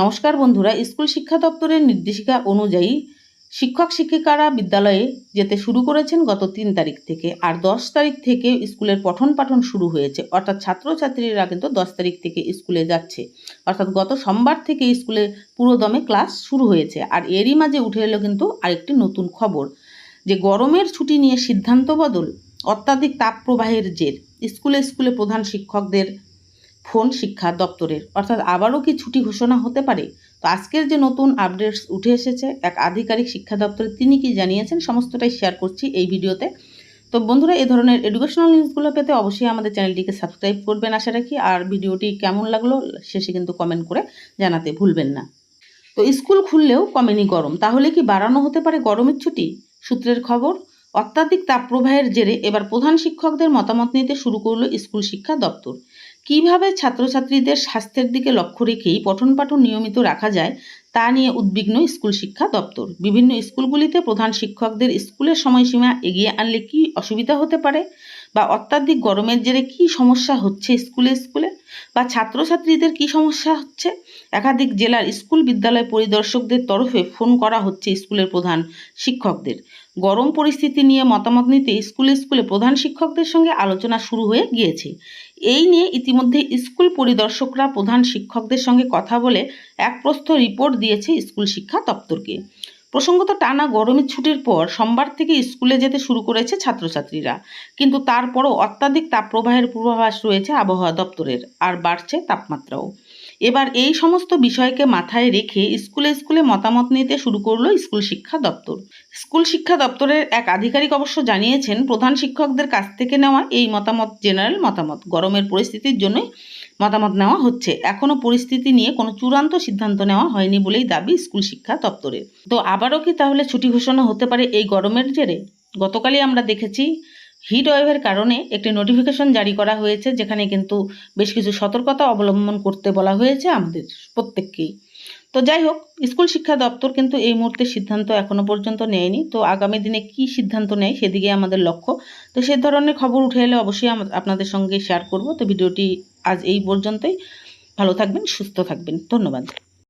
নমস্কার বন্ধুরা, স্কুল শিক্ষা দপ্তরের নির্দেশিকা অনুযায়ী শিক্ষক শিক্ষিকারা বিদ্যালয়ে যেতে শুরু করেছেন গত তিন তারিখ থেকে। আর দশ তারিখ থেকে স্কুলের পঠন পাঠন শুরু হয়েছে। অর্থাৎ ছাত্রছাত্রীরা কিন্তু দশ তারিখ থেকে স্কুলে যাচ্ছে। অর্থাৎ গত সোমবার থেকে স্কুলে পুরোদমে ক্লাস শুরু হয়েছে। আর এরই মাঝে উঠে এলো কিন্তু আরেকটি নতুন খবর, যে গরমের ছুটি নিয়ে সিদ্ধান্ত বদল, অত্যাধিক তাপ প্রবাহের জের। স্কুলে স্কুলে প্রধান শিক্ষকদের ফোন শিক্ষা দপ্তরের। অর্থাৎ আবারও কি ছুটি ঘোষণা হতে পারে? তো আজকের যে নতুন আপডেটস উঠে এসেছে, এক আধিকারিক শিক্ষা দপ্তরে তিনি কি জানিয়েছেন সমস্তটাই শেয়ার করছি এই ভিডিওতে। তো বন্ধুরা এই ধরনের এডুকেশনাল নিউজগুলো পেতে অবশ্যই আমাদের চ্যানেলটিকে সাবস্ক্রাইব করবেন আশা রাখি। আর ভিডিওটি কেমন লাগল শেষে কিন্তু কমেন্ট করে জানাতে ভুলবেন না। তো স্কুল খুললেও কমেনি গরম। তাহলে কি বাড়ানো হতে পারে গরমের ছুটি? সূত্রের খবর, অত্যাধিক তাপপ্রবাহের জেরে এবার প্রধান শিক্ষকদের মতামত নিতে শুরু করল স্কুল শিক্ষা দপ্তর। কীভাবে ছাত্রছাত্রীদের স্বাস্থ্যের দিকে লক্ষ্য রেখেই পঠন পাঠন নিয়মিত রাখা যায় তা নিয়ে উদ্বিগ্ন স্কুল শিক্ষা দপ্তর। বিভিন্ন স্কুলগুলিতে প্রধান শিক্ষকদের স্কুলের সময়সীমা এগিয়ে আনলে কি অসুবিধা হতে পারে? বা অত্যাধিক গরমের জেরে কি সমস্যা হচ্ছে স্কুলে স্কুলে? বা ছাত্রছাত্রীদের কি সমস্যা হচ্ছে? একাধিক জেলার স্কুল বিদ্যালয় পরিদর্শকদের তরফে ফোন করা হচ্ছে স্কুলের প্রধান শিক্ষকদের। গরম পরিস্থিতি নিয়ে মতামত নিতে স্কুলে স্কুলে প্রধান শিক্ষকদের সঙ্গে আলোচনা শুরু হয়ে গিয়েছে। এই নিয়ে ইতিমধ্যে স্কুল পরিদর্শকরা প্রধান শিক্ষকদের সঙ্গে কথা বলে এক প্রস্থ রিপোর্ট দিয়েছে স্কুল শিক্ষা দপ্তরকে। প্রসঙ্গত টানা গরমের ছুটির পর সোমবার থেকে স্কুলে যেতে শুরু করেছে ছাত্রছাত্রীরা। কিন্তু তারপরও অত্যাধিক তাপপ্রবাহের পূর্বাভাস রয়েছে আবহাওয়া দপ্তরের, আর বাড়ছে তাপমাত্রাও। এবার এই সমস্ত বিষয়কে মাথায় রেখে স্কুলে স্কুলে মতামত নিতে শুরু করল স্কুল শিক্ষা দপ্তর। স্কুল শিক্ষা দপ্তরের এক আধিকারিক অবশ্য জানিয়েছেন, প্রধান শিক্ষকদের কাছ থেকে নেওয়া এই মতামত জেনারেল মতামত, গরমের পরিস্থিতির জন্যই মতামত নেওয়া হচ্ছে। এখনও পরিস্থিতি নিয়ে কোনো চূড়ান্ত সিদ্ধান্ত নেওয়া হয়নি বলেই দাবি স্কুল শিক্ষা দপ্তরের। তো আবারও কি তাহলে ছুটি ঘোষণা হতে পারে এই গরমের জেরে? গতকালই আমরা দেখেছি হিট ওয়েভের কারণে একটি নোটিফিকেশন জারি করা হয়েছে, যেখানে কিন্তু বেশ কিছু সতর্কতা অবলম্বন করতে বলা হয়েছে আমাদের প্রত্যেককেই। তো যাই হোক, স্কুল শিক্ষা দপ্তর কিন্তু এই মুহূর্তে সিদ্ধান্ত এখনও পর্যন্ত নেয়নি। তো আগামী দিনে কি সিদ্ধান্ত নেয় সেদিকে আমাদের লক্ষ্য। তো সে ধরনের খবর উঠে এলে অবশ্যই আপনাদের সঙ্গে শেয়ার করব। তো ভিডিওটি আজ এই পর্যন্তই। ভালো থাকবেন, সুস্থ থাকবেন। ধন্যবাদ।